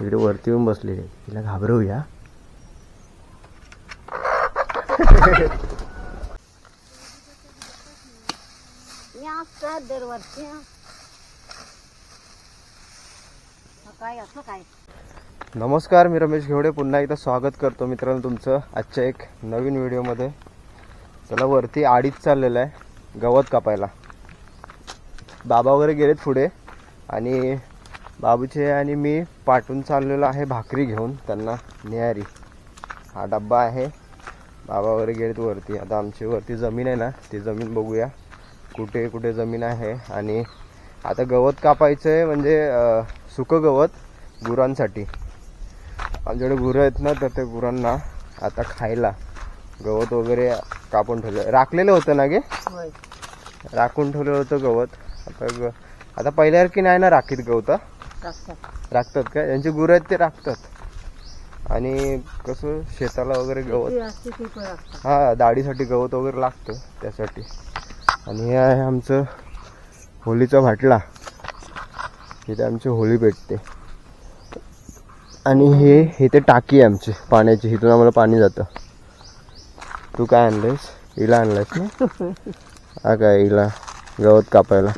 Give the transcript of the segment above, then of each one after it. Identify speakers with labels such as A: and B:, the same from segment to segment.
A: इकडे वरती येऊन बसलेली आहे. तिला घाबरवूया.
B: दरवर्षी. काय असं काय?
A: नमस्कार मी रमेश घेवडे. पुन्हा एकदा स्वागत करतो मित्रांनो तुमचं आजच्या एक नवीन व्हिडिओमध्ये. चला वरती आडीच चाललेलं आहे गवत कापायला. बाबा वगैरे गेलेत पुढे. आणि बाबूचे आणि मी पाठून चाललेलो आहे भाकरी घेऊन त्यांना न्यारी. हा डब्बा आहे. बाबा वगैरे गेलेत वरती. आता आमची वरती जमीन आहे ना ती जमीन बघूया. कुठे कुठे जमीन आहे आणि आता गवत कापायचं आहे म्हणजे सुकं गवत गुरांसाठी. आमच्याकडे गुरं आहेत ना तर ते गुरांना आता खायला गवत वगैरे कापून ठेवलं. राखलेलं होतं ना गे? राखून ठेवलेलं होतं गवत. आता ग आता पहिल्यासारखी नाही ना राखीत गवत? राखतात. का? यांची गुरं आहेत ते राखतात. आणि कसं शेताला वगैरे गवत. हा दाढीसाठी गवत वगैरे लागतं त्यासाठी. आणि हे आहे आमचं होलीचा भाटला. इथे आमची होळी भेटते. आणि हे हे ते टाकी आहे आमची पाण्याची. इथून आम्हाला पाणी जातं. तू काय आणलंयस? इला आणलंयस ना? हा काय इला. गवत कापायला.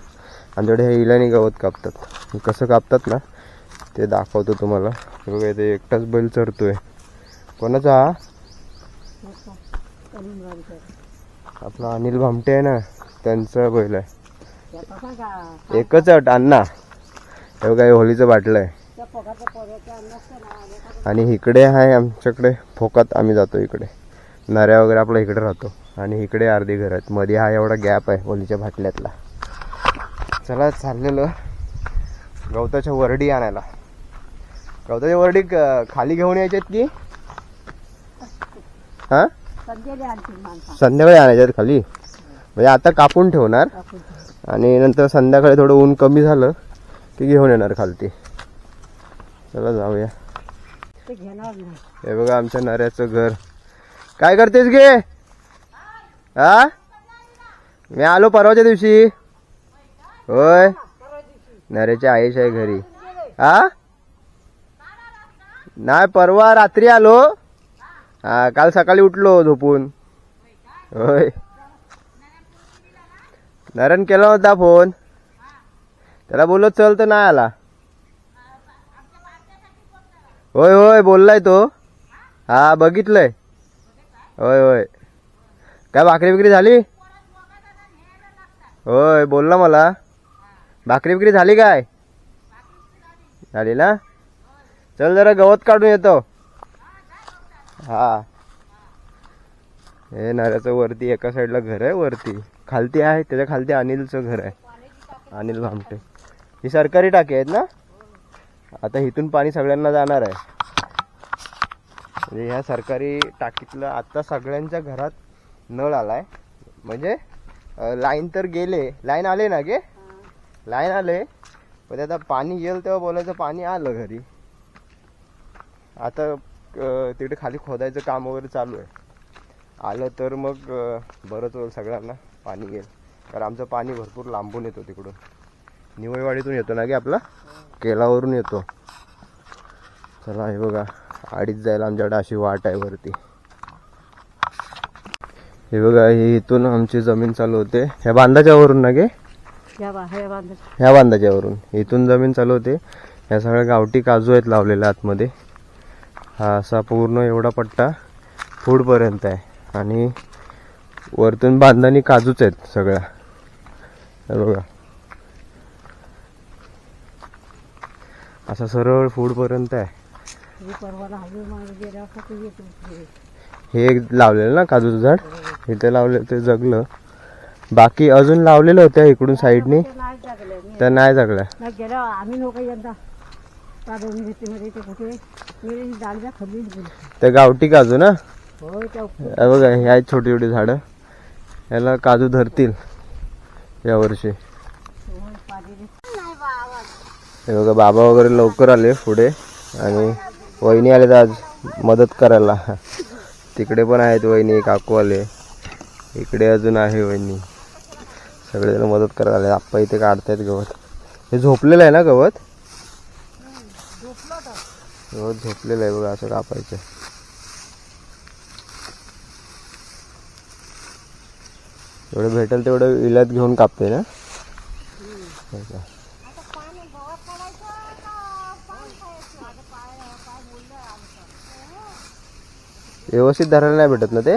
A: आमच्याकडे हे इलाने गवत कापतात. कसं कापतात ना ते दाखवतो तुम्हाला. बघा इथे एकटाच बैल चढतोय. कोणाचा हा? आपला अनिल भामटे आहे ना त्यांचा बैल आहे. एकच अट अण्णा. हे बघा होलीचं बाटलं आहे. आणि इकडे आहे आमच्याकडे फोकात आम्ही जातो इकडे. नऱ्या वगैरे आपला इकडे राहतो. आणि इकडे अर्धी घर आहेत. मध्ये हा एवढा गॅप आहे होलीच्या भाटल्यातला चला चाललेलं. गवताच्या वरडी आणायला. गवताच्या वरडी खाली घेऊन यायच्यात की? हा? संध्याकाळी आणायच्यात खाली? म्हणजे आता कापून ठेवणार. आणि नंतर संध्याकाळी थोडं ऊन कमी झालं की घेऊन येणार खालती. चला जाऊया. हे बघा आमच्या नऱ्याचं घर. काय करतेस गे? हा? मी आलो परवाच्या दिवशी. होय? नरेच्या आईश आहे घरी. हा नाही परवा रात्री आलो. हा काल सकाळी उठलो झोपून. होय. नरण केला होता फोन. त्याला बोललो चल तर नाही आला. होय होय बोललाय तो. हा बघितलंय. होय होय. काय भाकरी बिकरी झाली? होय बोलला मला. भाकरी विक्री झाली काय? झाली ना? चल जरा गवत काढून येतो. हा. हे नाऱ्याचं वरती एका साईडला घर आहे वरती. खालती आहे त्याच्या खालती अनिलचं घर आहे. अनिल भामटे. ही सरकारी टाकी आहेत ना? आता इथून पाणी सगळ्यांना जाणार आहे. म्हणजे ह्या सरकारी टाकीतलं आता सगळ्यांच्या घरात नळ आलाय. म्हणजे लाईन तर गेले. लाईन आले ना गे? लाईन आले. पण आता पाणी येईल तेव्हा बोलायचं पाणी आलं घरी. आता तिकडे खाली खोदायचं काम वगैरे चालू आहे. आलं तर मग बरंच होईल सगळ्यांना पाणी येईल. कारण आमचं पाणी भरपूर लांबून येतो तिकडून. निवळवाडीतून येतो ना गे आपला? केलावरून येतो. चला हे बघा आडीच जायला आमच्याकडे अशी वाट आहे वरती. हे बघा हे इथून आमची जमीन चालू होते. ह्या बांधाच्या वरून ना गे? ह्या बांधाच्या वरून इथून जमीन चालू होते. ह्या सगळ्या गावठी काजू आहेत लावलेल्या आतमध्ये. हा असा पूर्ण एवढा पट्टा पुढपर्यंत आहे. आणि वरतून बांधानी काजूच आहेत सगळ्या. हे बघा. असा सरळ पुढपर्यंत आहे. हे एक लावलेलं ना काजूचं झाड? इथे लावलेलं ते जगलं. बाकी अजून लावलेलं होत्या इकडून साईडनी.
B: नाही जगले
A: तर नाही
B: आम्ही यंदा त्या दोन मध्ये ते
A: गावठी काजू ना? बघा हे आहेत छोटी छोटी झाडं. याला काजू धरतील यावर्षी हे बघा बाबा वगैरे लवकर आले पुढे आणि वहिनी आले तर आज मदत करायला. तिकडे पण आहेत वहिनी काकू आले. इकडे अजून आहे वहिनी. सगळेजण मदत करायला आले. आप्पा इथे काढतायत गवत. हे झोपलेलं आहे ना गवत? गवत झोपलेलं आहे बघा असं कापायचं. एवढं भेटेल तेवढं इलात घेऊन कापते ना? व्यवस्थित धरायला नाही भेटत ना ते?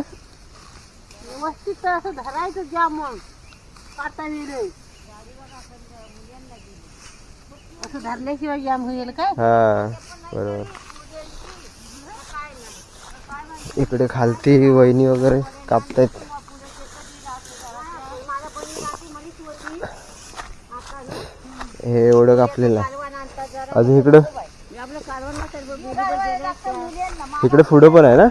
B: व्यवस्थित असं धरायचं ज्या मग. काटा नाही असं धरल्याशिवाय जाम होईल काय
A: हा बरोबर. इकडे खालती वहिनी वगैरे कापतायत. हे एवढं कापलेलं आहे. अजून इकडं? इकडे पुढं पण आहे ना?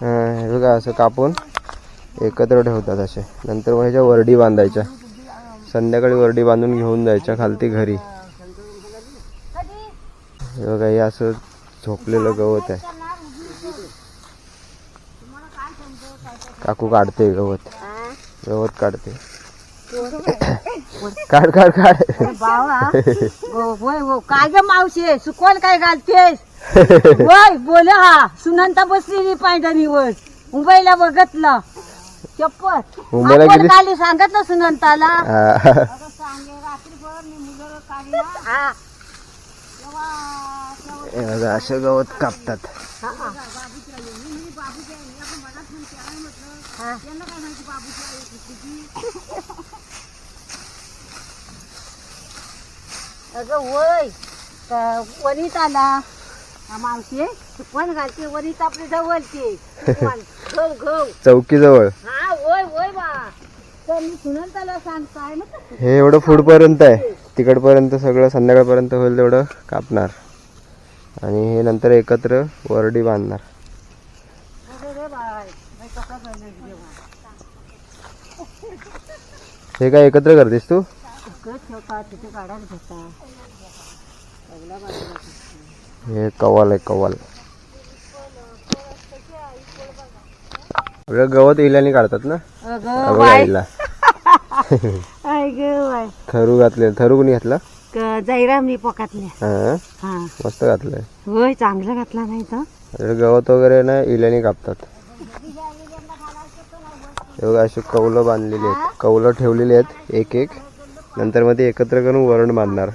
A: हा, हे बघा असं कापून. एकत्र ठेवतात असे. नंतर मग ह्याच्या वरडी बांधायच्या. संध्याकाळी वरडी बांधून घेऊन जायच्या खालती घरी. बघा हे असं झोपलेलं गवत आहे. काकू काढते गवत. गवत काढते. काढ काढ काढ.
B: काय ग मावशी? सुकवण काय घालतेस? बोल हा. सुनंता बसलेली पायदानीवर मुंबईला बघतलं.
A: मुंबईला
B: आपण
A: गेली?
B: काली सांगत ना सुनंताला
A: हा.
B: हा.
A: हे असं गवत कापतात.
B: अगं तर वनिताला हा मावशी घालते आपली जवळची. गहू
A: चौकीजवळ
B: हा होय होय बा. तर मी सुनंताला सांगताय ना
A: हे एवढं पुढपर्यंत आहे. तिकडपर्यंत सगळं संध्याकाळपर्यंत होईल तेवढं कापणार. आणि हे नंतर एकत्र वरडी बांधणार. हे काय एकत्र करतेस तू? हे कवाल आहे कवाल आपलं गवत इल्याने काढतात ना?
B: बाय
A: थरू घातले थरू कोणी घातला?
B: जैरा मी पकातल्या.
A: हा?
B: हा.
A: मस्त घातलंय.
B: होय चांगलं घातला नाही तर.
A: गवत वगैरे ना इल्याने कापतात. अशी कौलं बांधलेली आहेत. कौलं ठेवलेली आहेत एक एक नंतर मध्ये एकत्र करून वरण बांधणार.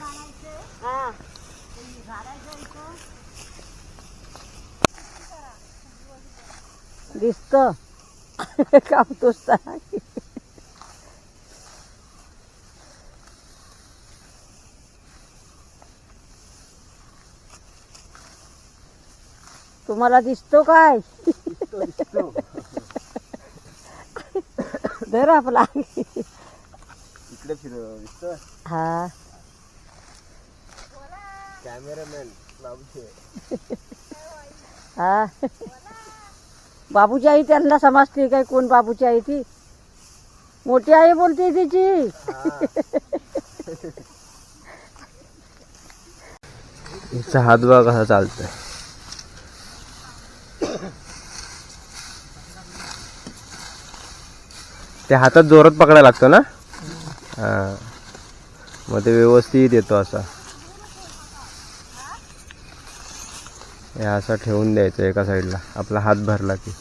B: दिसत. कापतोस तर. तुम्हाला दिसतो काय? धर आपला.
A: इकडे फिरव
B: हा.
A: कॅमेरामॅन
B: हा. बाबूची आई त्यांना समजते काय कोण बाबूची आई ती? मोठी आई बोलते तिची.
A: हिचा हात बघा कसा चालतोय. ते हातात जोरात पकडायला लागतं ना? हा. मग ते व्यवस्थित येतो असा. हे असं ठेवून द्यायचं एका साईडला. आपला हात भरला की.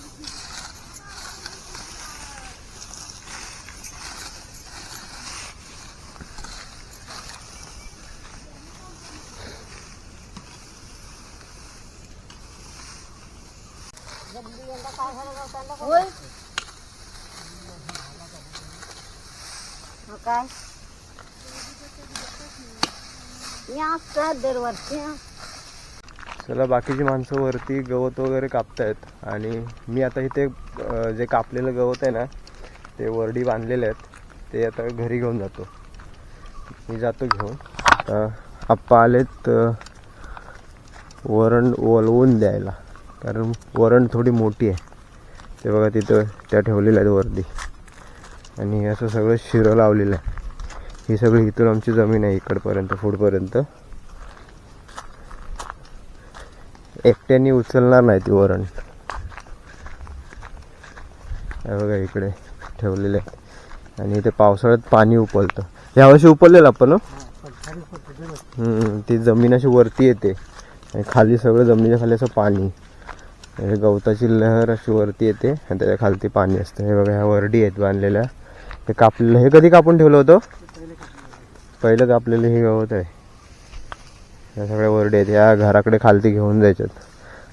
B: काय? मी असतात दरवर्षी.
A: चला बाकीची माणसं वरती गवत वगैरे कापतायत. आणि मी आता इथे जे कापलेलं गवत आहे ना ते वरडी बांधलेले आहेत. ते आता घरी घेऊन जातो. मी जातो घेऊन. आप्पा आलेत वरण वलवून द्यायला. कारण वरण थोडी मोठी आहे. ते बघा तिथं त्या ठेवलेल्या आहेत वरती. आणि असं सगळं शिरं लावलेलं आहे. ही सगळी इथून आमची जमीन आहे इकडपर्यंत फुडपर्यंत एकट्याने उचलणार नाही ती वरण. हे बघा इकडे ठेवलेले आहे. आणि इथे पावसाळ्यात पाणी उपलतं यावर्षी उपललेलं आपण ती जमीन अशी वरती येते. आणि खाली सगळं जमिनीच्या खाली असं पाणी. गवताची लहर अशी वरती येते आणि त्याच्या खालती पाणी असतं. हे बघा ह्या वरडी आहेत बांधलेल्या. हे कापलेलं हे कधी कापून ठेवलं होतं? पहिलं कापलेलं हे गवत आहे. या सगळ्या वरडी आहेत. या घराकडे खालती घेऊन जायच्यात.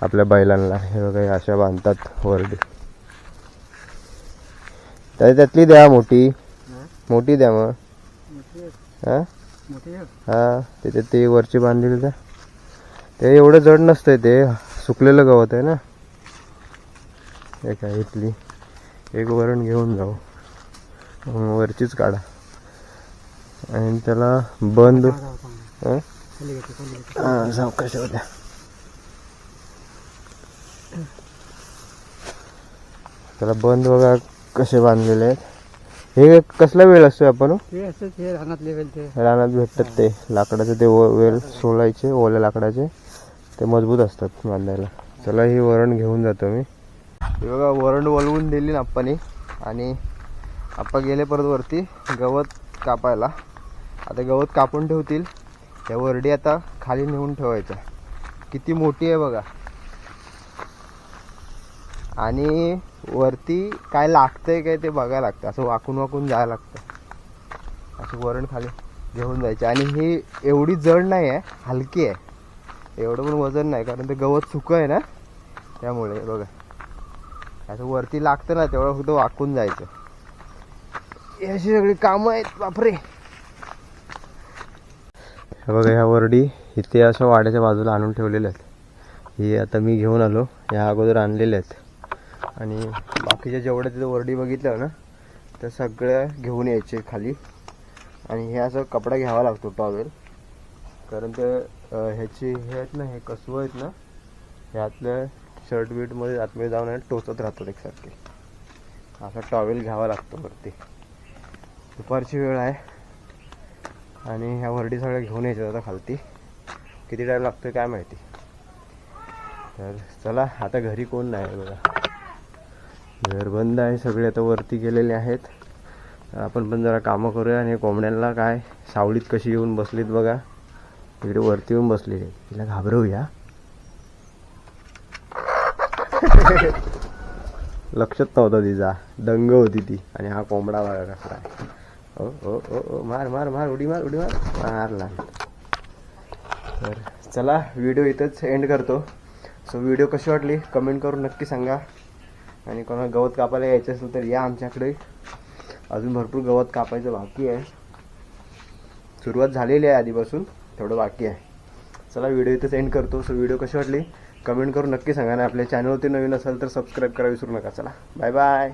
A: आपल्या बैलांना. हे हे अशा बांधतात वरडी. त्या त्यातली द्या मोठी. मोठी द्या मग. हा? हा त्याच्यात ते वरची बांधलेली द्या. ते एवढं जड नसतंय ते. सुकलेलं गवत आहे ना? काय इथली. एक वरण घेऊन जाऊ. वरचीच काढा. आणि त्याला बंद हं? सावकाश होत्या त्याला बंद बघा कसे बांधलेले आहेत. हे कसला वेळ असतो आपण? हो?
C: असंच हे रानात लेवेल ते.
A: रानात भेटतात ते. लाकडाचे ते वेल सोलायचे ओल्या लाकडाचे. ते मजबूत असतात बांधायला. चला ही वरण घेऊन जातो मी. हे बघा वरण वलवून दिली ना आप्पानी. आणि आप्पा गेले परत वरती गवत कापायला. आता गवत कापून ठेवतील. त्या वरडी आता खाली नेऊन ठेवायच्या. किती मोठी आहे बघा. आणि वरती काय लागतंय काय ते बघायला लागतं. असं वाकून वाकून जायला लागतं. असं वरण खाली घेऊन जायचे. आणि ही एवढी जड नाही आहे हलकी आहे. एवढं पण वजन नाही कारण ते गवत सुकं आहे ना. त्यामुळे बघा. असं वरती लागतं ना तेवढं फक्त वाकून जायचं. अशी सगळी कामं आहेत बापरे. हे बघा ह्या वरडी इथे असं वाड्याच्या बाजूला आणून ठेवलेल्या आहेत. हे आता मी घेऊन आलो. ह्या अगोदर आणलेल्या आहेत. आणि बाकीच्या जेवढ्या तिथं वरडी बघितलं ना त्या सगळ्या घेऊन यायचे खाली. आणि हे असं कपडा घ्यावा लागतो टॉवेल. कारण ते ह्याची हे आहेत ना हे कसवं आहेत ना ह्यातल्या शर्ट बीटमध्ये आतमध्ये जाऊन टोचत राहतात एकसारखे. असा टॉवेल घ्यावा लागतो वरती. दुपारची वेळ आहे. आणि ह्या वरडी सगळ्या घेऊन यायच्या आता खालती. किती टाईम लागतो काय माहिती. तर चला आता घरी कोण नाही बघा. घर बंद आहे सगळे आता वरती गेलेले आहेत. आपण पण जरा कामं करूया आणि कोंबड्यांना काय सावलीत कशी येऊन बसलीत बघा. इकडे वरती येऊन बसलेली आहेत. तिला घाबरवूया. लक्षात नव्हतं तिचा. दंग होती ती आणि हा कोंबडा बघा कसला आहे. ओ ओ ओ ओ मार मार मार उडी मार उडी मार. मारला तर चला व्हिडिओ इथंच एंड करतो. सो व्हिडिओ कशी वाटली? कमेंट करून नक्की सांगा. आणि कोणाला गवत कापायला यायचं असेल तर या आमच्याकडे. अजून भरपूर गवत कापायचं बाकी आहे. सुरुवात झालेली आहे आधीपासून थोडं बाकी आहे. चला व्हिडिओ इथंच एंड करतो. सो व्हिडिओ कशी वाटली? कमेंट करून नक्की सांगा. आणि आपल्या चॅनलवरती नवीन असेल तर सबस्क्राईब करा विसरू नका. चला बाय बाय